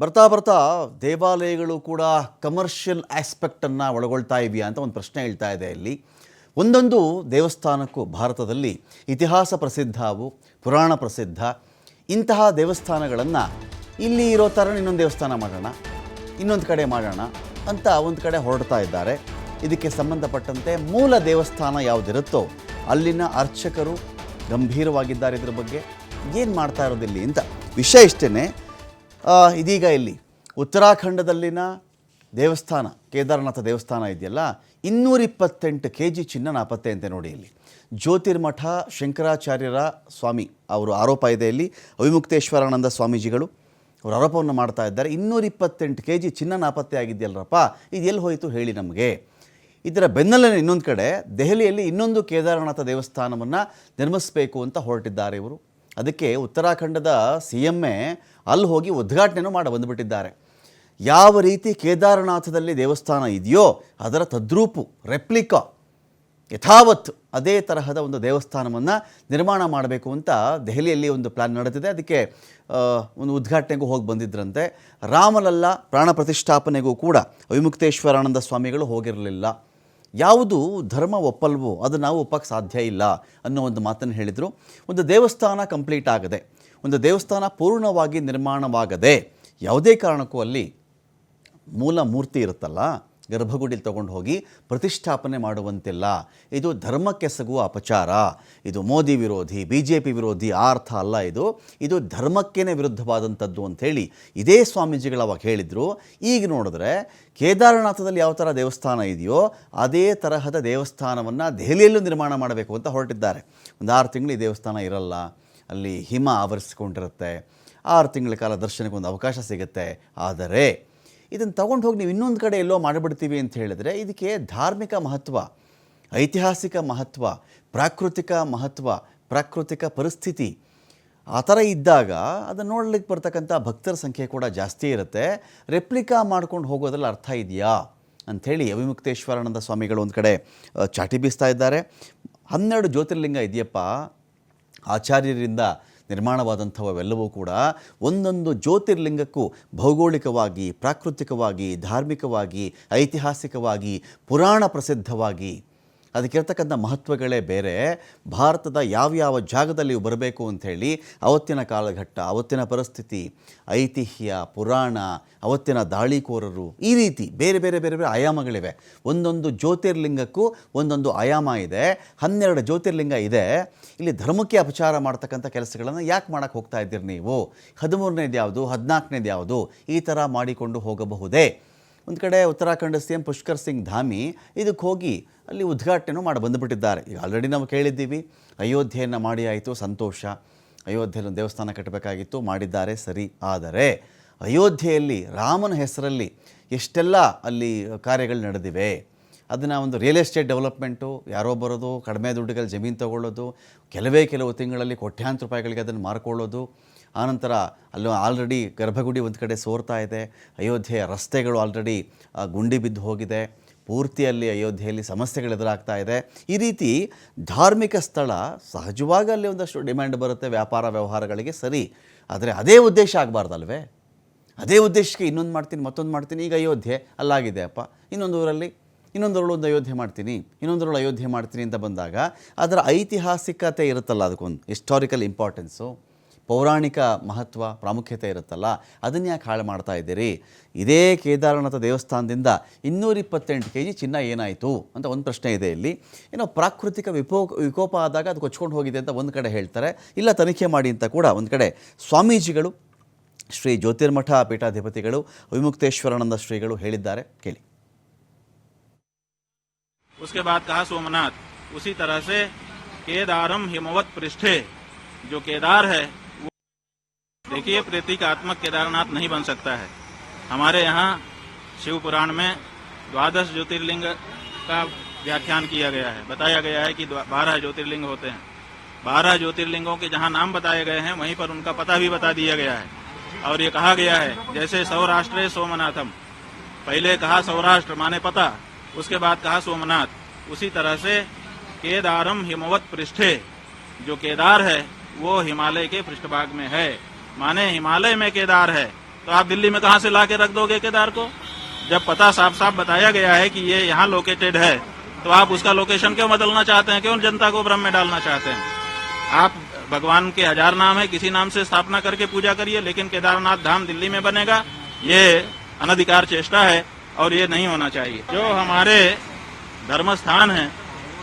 ಬರ್ತಾ ಬರ್ತಾ ದೇವಾಲಯಗಳು ಕೂಡ ಕಮರ್ಷಿಯಲ್ ಆಸ್ಪೆಕ್ಟನ್ನು ಒಳಗೊಳ್ತಾ ಇವೆಯಾ ಅಂತ ಒಂದು ಪ್ರಶ್ನೆ ಹೇಳ್ತಾ ಇದೆ ಇಲ್ಲಿ. ಒಂದೊಂದು ದೇವಸ್ಥಾನಕ್ಕೂ ಭಾರತದಲ್ಲಿ ಇತಿಹಾಸ ಪ್ರಸಿದ್ಧವು ಪುರಾಣ ಪ್ರಸಿದ್ಧ. ಇಂತಹ ದೇವಸ್ಥಾನಗಳನ್ನು ಇಲ್ಲಿ ಇರೋ ಥರ ಇನ್ನೊಂದು ದೇವಸ್ಥಾನ ಮಾಡೋಣ, ಇನ್ನೊಂದು ಕಡೆ ಮಾಡೋಣ ಅಂತ ಒಂದು ಕಡೆ ಹೊರಡ್ತಾ ಇದ್ದಾರೆ. ಇದಕ್ಕೆ ಸಂಬಂಧಪಟ್ಟಂತೆ ಮೂಲ ದೇವಸ್ಥಾನ ಯಾವುದಿರುತ್ತೋ ಅಲ್ಲಿನ ಅರ್ಚಕರು ಗಂಭೀರವಾಗಿದ್ದಾರೆ ಇದ್ರ ಬಗ್ಗೆ. ಏನು ಮಾಡ್ತಾ ಇರೋದಿಲ್ಲಿ ಅಂತ. ವಿಷಯ ಇಷ್ಟೇ ಇದೀಗ ಇಲ್ಲಿ ಉತ್ತರಾಖಂಡದಲ್ಲಿನ ದೇವಸ್ಥಾನ, ಕೇದಾರನಾಥ ದೇವಸ್ಥಾನ ಇದೆಯಲ್ಲ ಇನ್ನೂರ ಇಪ್ಪತ್ತೆಂಟು ಕೆ ಜಿ ಚಿನ್ನ ನಾಪತ್ತೆ ಅಂತೆ ನೋಡಿ ಇಲ್ಲಿ. ಜ್ಯೋತಿರ್ಮಠ ಶಂಕರಾಚಾರ್ಯರ ಸ್ವಾಮಿ, ಅವರು ಆರೋಪ ಇದೆ ಇಲ್ಲಿ. ಅವಿಮುಕ್ತೇಶ್ವರಾನಂದ ಸ್ವಾಮೀಜಿಗಳು ಅವರು ಆರೋಪವನ್ನು ಮಾಡ್ತಾ ಇದ್ದಾರೆ. ಇನ್ನೂರಿಪ್ಪತ್ತೆಂಟು ಕೆ ಜಿ ಚಿನ್ನ ನಾಪತ್ತೆ ಆಗಿದೆಯಲ್ಲರಪ್ಪ, ಇದು ಎಲ್ಲಿ ಹೋಯಿತು ಹೇಳಿ ನಮಗೆ. ಇದರ ಬೆನ್ನಲ್ಲೇ ಇನ್ನೊಂದು ಕಡೆ ದೆಹಲಿಯಲ್ಲಿ ಇನ್ನೊಂದು ಕೇದಾರನಾಥ ದೇವಸ್ಥಾನವನ್ನು ನಿರ್ಮಿಸಬೇಕು ಅಂತ ಹೊರಟಿದ್ದಾರೆ ಇವರು. ಅದಕ್ಕೆ ಉತ್ತರಾಖಂಡದ ಸಿ ಎಂ ಎ ಅಲ್ಲಿ ಹೋಗಿ ಉದ್ಘಾಟನೆಯೂ ಮಾಡಿ ಬಂದುಬಿಟ್ಟಿದ್ದಾರೆ. ಯಾವ ರೀತಿ ಕೇದಾರನಾಥದಲ್ಲಿ ದೇವಸ್ಥಾನ ಇದೆಯೋ ಅದರ ತದ್ರೂಪು, ರೆಪ್ಲಿಕಾ, ಯಥಾವತ್ ಅದೇ ತರಹದ ಒಂದು ದೇವಸ್ಥಾನವನ್ನು ನಿರ್ಮಾಣ ಮಾಡಬೇಕು ಅಂತ ದೆಹಲಿಯಲ್ಲಿ ಒಂದು ಪ್ಲ್ಯಾನ್ ನಡೆದಿದೆ. ಅದಕ್ಕೆ ಒಂದು ಉದ್ಘಾಟನೆಗೂ ಹೋಗಿ ಬಂದಿದ್ದರಂತೆ ರಾಮಲಲ್ಲ ಪ್ರಾಣ ಪ್ರತಿಷ್ಠಾಪನೆಗೂ ಕೂಡ ವಿಮುಕ್ತೇಶ್ವರಾನಂದ ಸ್ವಾಮಿಗಳು ಹೋಗಿರಲಿಲ್ಲ. ಯಾವುದು ಧರ್ಮ ಒಪ್ಪಲ್ವೋ ಅದು ನಾವು ಒಪ್ಪಕ್ಕೆ ಸಾಧ್ಯ ಇಲ್ಲ ಅನ್ನೋ ಒಂದು ಮಾತನ್ನು ಹೇಳಿದರು. ಒಂದು ದೇವಸ್ಥಾನ ಕಂಪ್ಲೀಟ್ ಆಗದೆ, ಒಂದು ದೇವಸ್ಥಾನ ಪೂರ್ಣವಾಗಿ ನಿರ್ಮಾಣವಾಗದೆ ಯಾವುದೇ ಕಾರಣಕ್ಕೂ ಅಲ್ಲಿ ಮೂಲ ಮೂರ್ತಿ ಇರುತ್ತಲ್ಲ ಗರ್ಭಗುಡಿಲಿ ತಗೊಂಡು ಹೋಗಿ ಪ್ರತಿಷ್ಠಾಪನೆ ಮಾಡುವಂತಿಲ್ಲ. ಇದು ಧರ್ಮಕ್ಕೆ ಸಗುವ ಅಪಚಾರ. ಇದು ಮೋದಿ ವಿರೋಧಿ ಬಿ ಜೆ ಪಿ ವಿರೋಧಿ, ಆ ಅರ್ಥ ಅಲ್ಲ ಇದು. ಇದು ಧರ್ಮಕ್ಕೇ ವಿರುದ್ಧವಾದಂಥದ್ದು ಅಂಥೇಳಿ ಇದೇ ಸ್ವಾಮೀಜಿಗಳು ಅವಾಗ ಹೇಳಿದರು. ಈಗ ನೋಡಿದ್ರೆ ಕೇದಾರನಾಥದಲ್ಲಿ ಯಾವ ಥರ ದೇವಸ್ಥಾನ ಇದೆಯೋ ಅದೇ ತರಹದ ದೇವಸ್ಥಾನವನ್ನು ದೆಹಲಿಯಲ್ಲೂ ನಿರ್ಮಾಣ ಮಾಡಬೇಕು ಅಂತ ಹೊರಟಿದ್ದಾರೆ. ಒಂದು ಆರು ತಿಂಗಳು ಈ ದೇವಸ್ಥಾನ ಇರಲ್ಲ. ಅಲ್ಲಿ ಹಿಮ ಆವರಿಸಿಕೊಂಡಿರುತ್ತೆ. ಆರು ತಿಂಗಳ ಕಾಲ ದರ್ಶನಕ್ಕೆ ಒಂದು ಅವಕಾಶ ಸಿಗುತ್ತೆ. ಆದರೆ ಇದನ್ನು ತಗೊಂಡು ಹೋಗಿ ನೀವು ಇನ್ನೊಂದು ಕಡೆ ಎಲ್ಲೋ ಮಾಡಿಬಿಡ್ತೀವಿ ಅಂತ ಹೇಳಿದ್ರೆ ಇದಕ್ಕೆ ಧಾರ್ಮಿಕ ಮಹತ್ವ, ಐತಿಹಾಸಿಕ ಮಹತ್ವ, ಪ್ರಾಕೃತಿಕ ಮಹತ್ವ, ಪ್ರಾಕೃತಿಕ ಪರಿಸ್ಥಿತಿ ಆ ಥರ ಇದ್ದಾಗ ಅದನ್ನು ನೋಡ್ಲಿಕ್ಕೆ ಬರ್ತಕ್ಕಂಥ ಭಕ್ತರ ಸಂಖ್ಯೆ ಕೂಡ ಜಾಸ್ತಿ ಇರುತ್ತೆ. ರೆಪ್ಲಿಕಾ ಮಾಡ್ಕೊಂಡು ಹೋಗೋದ್ರಲ್ಲಿ ಅರ್ಥ ಇದೆಯಾ? ಅಂಥೇಳಿ ಅವಿಮುಕ್ತೇಶ್ವರಾನಂದ ಸ್ವಾಮಿಗಳು ಒಂದು ಕಡೆ ಚಾಟಿ ಬೀಸ್ತಾ ಇದ್ದಾರೆ. ಹನ್ನೆರಡು ಜ್ಯೋತಿರ್ಲಿಂಗ ಇದೆಯಪ್ಪ. ಆಚಾರ್ಯರಿಂದ ನಿರ್ಮಾಣವಾದಂಥವೆಲ್ಲವೂ ಕೂಡ ಒಂದೊಂದು ಜ್ಯೋತಿರ್ಲಿಂಗಕ್ಕೂ ಭೌಗೋಳಿಕವಾಗಿ ಪ್ರಾಕೃತಿಕವಾಗಿ ಧಾರ್ಮಿಕವಾಗಿ ಐತಿಹಾಸಿಕವಾಗಿ ಪುರಾಣ ಪ್ರಸಿದ್ಧವಾಗಿ ಅದಕ್ಕಿರ್ತಕ್ಕಂಥ ಮಹತ್ವಗಳೇ ಬೇರೆ. ಭಾರತದ ಯಾವ್ಯಾವ ಜಾಗದಲ್ಲಿ ಬರಬೇಕು ಅಂಥೇಳಿ ಅವತ್ತಿನ ಕಾಲಘಟ್ಟ, ಅವತ್ತಿನ ಪರಿಸ್ಥಿತಿ, ಐತಿಹ್ಯ, ಪುರಾಣ, ಅವತ್ತಿನ ದಾಳಿಕೋರರು ಈ ರೀತಿ ಬೇರೆ ಬೇರೆ ಬೇರೆ ಬೇರೆ ಆಯಾಮಗಳಿವೆ. ಒಂದೊಂದು ಜ್ಯೋತಿರ್ಲಿಂಗಕ್ಕೂ ಒಂದೊಂದು ಆಯಾಮ ಇದೆ. ಹನ್ನೆರಡು ಜ್ಯೋತಿರ್ಲಿಂಗ ಇದೆ. ಇಲ್ಲಿ ಧರ್ಮಕ್ಕೆ ಅಪಚಾರ ಮಾಡ್ತಕ್ಕಂಥ ಕೆಲಸಗಳನ್ನು ಯಾಕೆ ಮಾಡೋಕ್ಕೆ ಹೋಗ್ತಾ ಇದ್ದೀರಿ ನೀವು? ಹದಿಮೂರನೇದು ಯಾವುದು ಹದಿನಾಲ್ಕನೇದು ಯಾವುದು ಈ ಥರ ಮಾಡಿಕೊಂಡು ಹೋಗಬಹುದೇ? ಒಂದು ಕಡೆ ಉತ್ತರಾಖಂಡ ಸಿ ಎಂ ಪುಷ್ಕರ್ ಸಿಂಗ್ ಧಾಮಿ ಇದಕ್ಕೆ ಹೋಗಿ ಅಲ್ಲಿ ಉದ್ಘಾಟನೆನೂ ಮಾಡಿ ಬಂದುಬಿಟ್ಟಿದ್ದಾರೆ. ಈಗ ಆಲ್ರೆಡಿ ನಾವು ಕೇಳಿದ್ದೀವಿ, ಅಯೋಧ್ಯೆಯನ್ನು ಮಾಡಿ ಆಯಿತು, ಸಂತೋಷ. ಅಯೋಧ್ಯೆಯಲ್ಲಿ ದೇವಸ್ಥಾನ ಕಟ್ಟಬೇಕಾಗಿತ್ತು, ಮಾಡಿದ್ದಾರೆ, ಸರಿ. ಆದರೆ ಅಯೋಧ್ಯೆಯಲ್ಲಿ ರಾಮನ ಹೆಸರಲ್ಲಿ ಎಷ್ಟೆಲ್ಲ ಅಲ್ಲಿ ಕಾರ್ಯಗಳು ನಡೆದಿವೆ? ಅದನ್ನು ಒಂದು ರಿಯಲ್ ಎಸ್ಟೇಟ್ ಡೆವಲಪ್ಮೆಂಟು ಯಾರೋ ಬರೋದು, ಕಡಿಮೆ ದುಡ್ಡುಗಳಲ್ಲಿ ಜಮೀನು ತಗೊಳ್ಳೋದು, ಕೆಲವೇ ಕೆಲವು ತಿಂಗಳಲ್ಲಿ ಕೋಟ್ಯಾಂತರ ರೂಪಾಯಿಗಳಿಗೆ ಅದನ್ನು ಮಾರ್ಕೊಳ್ಳೋದು. ಆನಂತರ ಅಲ್ಲೂ ಆಲ್ರೆಡಿ ಗರ್ಭಗುಡಿ ಒಂದು ಕಡೆ ಸೋರ್ತಾ ಇದೆ. ಅಯೋಧ್ಯೆಯ ರಸ್ತೆಗಳು ಆಲ್ರೆಡಿ ಗುಂಡಿ ಬಿದ್ದು ಹೋಗಿದೆ. ಪೂರ್ತಿಯಲ್ಲಿ ಅಯೋಧ್ಯೆಯಲ್ಲಿ ಸಮಸ್ಯೆಗಳು ಎದುರಾಗ್ತಾ ಇದೆ. ಈ ರೀತಿ ಧಾರ್ಮಿಕ ಸ್ಥಳ ಸಹಜವಾಗಿ ಅಲ್ಲಿ ಒಂದಷ್ಟು ಡಿಮ್ಯಾಂಡ್ ಬರುತ್ತೆ ವ್ಯಾಪಾರ ವ್ಯವಹಾರಗಳಿಗೆ, ಸರಿ. ಆದರೆ ಅದೇ ಉದ್ದೇಶ ಆಗಬಾರ್ದಲ್ವೇ? ಅದೇ ಉದ್ದೇಶಕ್ಕೆ ಇನ್ನೊಂದು ಮಾಡ್ತೀನಿ, ಮತ್ತೊಂದು ಮಾಡ್ತೀನಿ, ಈಗ ಅಯೋಧ್ಯೆ ಅಲ್ಲಾಗಿದೆ ಅಪ್ಪ. ಇನ್ನೊಂದು ಊರಲ್ಲಿ ಇನ್ನೊಂದರಳು ಒಂದು ಅಯೋಧ್ಯೆ ಮಾಡ್ತೀನಿ, ಇನ್ನೊಂದರೊಳು ಅಯೋಧ್ಯೆ ಮಾಡ್ತೀನಿ ಅಂತ ಬಂದಾಗ ಅದರ ಐತಿಹಾಸಿಕತೆ ಇರುತ್ತಲ್ಲ ಅದಕ್ಕೊಂದು ಹಿಸ್ಟಾರಿಕಲ್ ಇಂಪಾರ್ಟೆನ್ಸು ಪೌರಾಣಿಕ ಮಹತ್ವ, ಪ್ರಾಮುಖ್ಯತೆ ಇರುತ್ತಲ್ಲ, ಅದನ್ನು ಯಾಕೆ ಹಾಳು ಮಾಡ್ತಾ ಇದ್ದೀರಿ? ಇದೇ ಕೇದಾರನಾಥ ದೇವಸ್ಥಾನದಿಂದ ಇನ್ನೂರಿಪ್ಪತ್ತೆಂಟು ಕೆ ಜಿ ಚಿನ್ನ ಏನಾಯಿತು ಅಂತ ಒಂದು ಪ್ರಶ್ನೆ ಇದೆ ಇಲ್ಲಿ. ಏನೋ ಪ್ರಾಕೃತಿಕ ವಿಪೋ, ವಿಕೋಪ ಆದಾಗ ಅದು ಕೊಚ್ಕೊಂಡು ಹೋಗಿದೆ ಅಂತ ಒಂದು ಕಡೆ ಹೇಳ್ತಾರೆ, ಇಲ್ಲ ತನಿಖೆ ಮಾಡಿ ಅಂತ ಕೂಡ ಒಂದು ಕಡೆ ಸ್ವಾಮೀಜಿಗಳು, ಶ್ರೀ ಜ್ಯೋತಿರ್ಮಠ ಪೀಠಾಧಿಪತಿಗಳು, ವಿಮುಕ್ತೇಶ್ವರಾನಂದ ಶ್ರೀಗಳು ಹೇಳಿದ್ದಾರೆ, ಕೇಳಿ. उसके बाद कहा सोमनाथ, उसी तरह से केदारम हिमवत पृष्ठे, जो केदार है, वो देखिए प्रतीकात्मक केदारनाथ नहीं बन सकता है। हमारे यहाँ शिव पुराण में द्वादश ज्योतिर्लिंग का व्याख्यान किया गया है। बताया गया है कि बारह ज्योतिर्लिंग होते हैं। बारह ज्योतिर्लिंगों के जहाँ नाम बताए गए हैं, वहीं पर उनका पता भी बता दिया गया है। और ये कहा गया है, जैसे सौराष्ट्र सोमनाथम। पहले कहा सौराष्ट्र, माने पता। उसके बाद कहा सोमनाथ, उसी तरह से केदारम हिमवत पृष्ठे। जो केदार है, वो हिमालय के पृष्ठभाग में है। माने हिमालय में केदार है। तो आप दिल्ली में कहा से ला के रख दोगे केदार को? जब पता साफ़ साफ़ बताया गया है कि ये यहाँ लोकेटेड है तो आप उसका लोकेशन क्यों बदलना चाहते हैं? क्यों जनता को भ्रम में डालना चाहते हैं? आप भगवान के हज़ार नाम है, किसी नाम से स्थापना करके पूजा करिए, लेकिन केदारनाथ धाम दिल्ली में बनेगा। ये अनधिकार चेष्टा है। और ये नहीं होना चाहिए। जो हमारे धर्म स्थान है,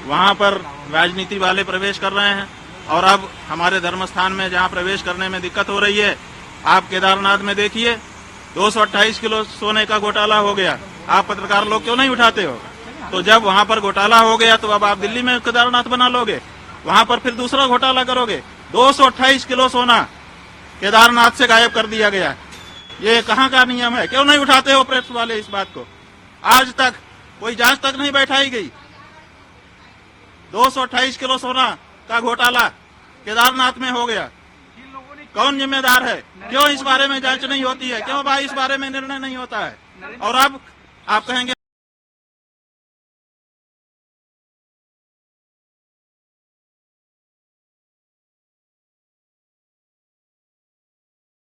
वहाँ पर राजनीति वाले प्रवेश कर रहे हैं। और अब हमारे धर्म स्थान में जहाँ प्रवेश करने में दिक्कत हो रही है, आप केदारनाथ में देखिए 228 किलो सोने का घोटाला हो गया। आप पत्रकार लोग क्यों नहीं उठाते हो? तो जब वहाँ पर घोटाला हो गया तो अब आप दिल्ली में केदारनाथ बना लोगे। वहाँ पर फिर दूसरा घोटाला करोगे। 228 किलो सोना केदारनाथ से गायब कर दिया गया। ये कहाँ का नियम है? क्यों नहीं उठाते हो प्रेस वाले इस बात को? आज तक कोई जाँच तक नहीं बैठाई गई। दो सौ अट्ठाईस किलो सोना का घोटाला केदारनाथ में हो गया। कौन जिम्मेदार है? क्यों इस बारे में जाँच नहीं होती है? क्यों भाई इस बारे में निर्णय नहीं होता है? और अब आप कहेंगे